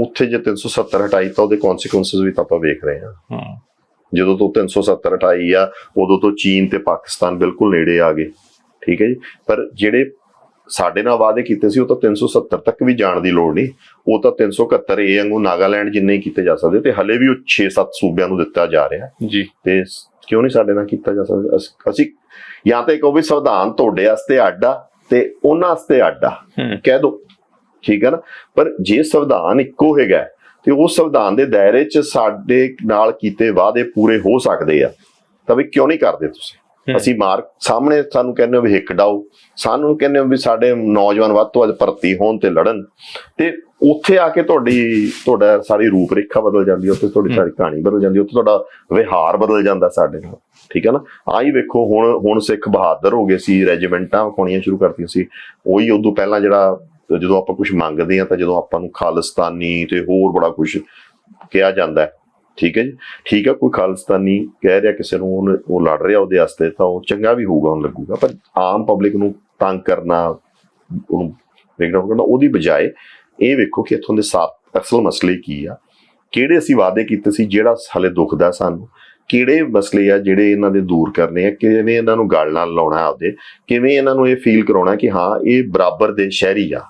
ਉੱਥੇ ਜੇ 370 ਹਟਾਈ ਤਾਂ ਉਹਦੇ ਕਨਸੀਕੁਐਂਸਸ ਵੀ ਤਾਂ ਆਪਾਂ ਵੇਖ ਰਹੇ ਹਾਂ। ਹੂੰ। ਜਦੋਂ ਤੋਂ 370 ਹਟਾਈ ਆ ਉਦੋਂ ਤੋਂ ਚੀਨ ਤੇ ਪਾਕਿਸਤਾਨ ਬਿਲਕੁਲ ਨੇੜੇ ਆ ਗਏ। ਠੀਕ ਹੈ ਜੀ? ਪਰ ਜਿਹੜੇ ਸਾਡੇ ਨਾਲ ਵਾਅਦੇ ਕੀਤੇ ਸੀ ਉਹ ਤਾਂ 370 ਤੱਕ ਵੀ ਜਾਣ ਦੀ ਲੋੜ ਨਹੀਂ। ਉਹ ਤਾਂ 371 ਏ ਵਾਂਗੂ ਨਾਗਾਲੈਂਡ ਜਿੰਨੇ ਹੀ ਕੀਤੇ ਜਾ ਸਕਦੇ ਤੇ ਹਲੇ ਵੀ ਉਹ 6-7 ਸੂਬਿਆਂ ਨੂੰ ਦਿੱਤਾ ਜਾ ਰਿਹਾ। ਜੀ। ਤੇ ਕਿਉਂ ਨਹੀਂ ਸਾਡੇ ਨਾਲ ਕੀਤਾ ਜਾ ਸਕਦਾ? ਅਸ- ਜਾਂ ਤਾਂ ਕਹੋ ਵੀ ਸੰਵਿਧਾਨ ਤੁਹਾਡੇ ਵਾਸਤੇ ਅੱਡ ਤੇ ਉਹਨਾਂ ਵਾਸਤੇ ਅੱਡ ਕਹਿ ਦੋ। ਠੀਕ ਹੈ ਨਾ? ਪਰ ਜੇ ਸੰਵਿਧਾਨ ਇੱਕੋ ਹੈਗਾ ਤੇ ਉਸ ਸੰਵਿਧਾਨ ਦੇ ਦਾਇਰੇ 'ਚ ਸਾਡੇ ਨਾਲ ਕੀਤੇ ਵਾਅਦੇ ਪੂਰੇ ਹੋ ਸਕਦੇ ਆ। ਤਾਂ ਵੀ ਕਿਉਂ ਨਹੀਂ ਕਰਦੇ ਤੁਸੀਂ। ਅਸੀਂ ਮਾਰ ਸਾਹਮਣੇ ਸਾਨੂੰ ਕਹਿੰਦੇ ਹੋ ਵੀ ਹਿੱਕ ਡਾਓ ਸਾਨੂੰ ਕਹਿੰਦੇ ਹੋ ਵੀ ਸਾਡੇ ਨੌਜਵਾਨ ਵੱਧ ਤੋਂ ਵੱਧ ਭਰਤੀ ਹੋਣ ਤੇ ਲੜਨ। ਤੇ ਉੱਥੇ ਆ ਕੇ ਤੁਹਾਡੀ ਤੁਹਾਡਾ ਸਾਰੀ ਰੂਪ ਰੇਖਾ ਬਦਲ ਜਾਂਦੀ ਹੈ ਉੱਥੇ ਤੁਹਾਡੀ ਸਾਰੀ ਕਹਾਣੀ ਬਦਲ ਜਾਂਦੀ ਹੈ ਉੱਥੇ ਤੁਹਾਡਾ ਵਿਹਾਰ ਬਦਲ ਜਾਂਦਾ ਸਾਡੇ ਨਾਲ। ਠੀਕ ਹੈ ਨਾ? ਆਹੀ ਵੇਖੋ ਹੁਣ ਹੁਣ ਸਿੱਖ ਬਹਾਦਰ ਹੋ ਗਏ ਸੀ ਰੈਜੀਮੈਂਟਾਂ ਪਾਉਣੀਆਂ ਸ਼ੁਰੂ ਕਰਤੀਆਂ ਸੀ। ਉਹੀ ਉਦੋਂ ਪਹਿਲਾਂ ਜਿਹੜਾ ਜਦੋਂ ਆਪਾਂ ਕੁਝ ਮੰਗਦੇ ਆ ਤਾਂ ਜਦੋਂ ਆਪਾਂ ਨੂੰ ਖਾਲਿਸਤਾਨੀ ਤੇ ਹੋਰ ਬੜਾ ਕੁਝ ਕਿਹਾ ਜਾਂਦਾ ਹੈ। ਠੀਕ ਹੈ ਜੀ? ਠੀਕ ਹੈ, ਕੋਈ ਖਾਲਿਸਤਾਨੀ ਕਹਿ ਰਿਹਾ ਕਿਸੇ ਨੂੰ, ਉਹਨੇ- ਉਹ ਲੜ ਰਿਹਾ ਉਹਦੇ ਵਾਸਤੇ, ਤਾਂ ਉਹ ਚੰਗਾ ਵੀ ਹੋਊਗਾ, ਉਹਨੂੰ ਲੱਗੂਗਾ। ਪਰ ਆਮ ਪਬਲਿਕ ਨੂੰ ਤੰਗ ਕਰਨਾ, ਉਹਨੂੰ ਬ੍ਰੇਕਡਾਊਨ ਕਰਨਾ, ਉਹਦੀ ਬਜਾਏ ਇਹ ਵੇਖੋ ਕਿ ਇੱਥੋਂ ਦੇ ਸਾਤ ਅਸਲ ਮਸਲੇ ਕੀ ਆ। ਕਿਹੜੇ ਅਸੀਂ ਵਾਅਦੇ ਕੀਤੇ ਸੀ ਜਿਹੜਾ ਹਲੇ ਦੁਖਦਾ ਸਾਨੂੰ? ਕਿਹੜੇ ਮਸਲੇ ਆ ਜਿਹੜੇ ਇਹਨਾਂ ਦੇ ਦੂਰ ਕਰਨੇ ਆ? ਕਿਵੇਂ ਇਹਨਾਂ ਨੂੰ ਗੱਲ ਨਾਲ ਲਾਉਣਾ ਆਪਦੇ? ਕਿਵੇਂ ਇਹਨਾਂ ਨੂੰ ਇਹ ਫੀਲ ਕਰਾਉਣਾ ਕਿ ਹਾਂ, ਇਹ ਬਰਾਬਰ ਦੇ ਸ਼ਹਿਰੀ ਆ?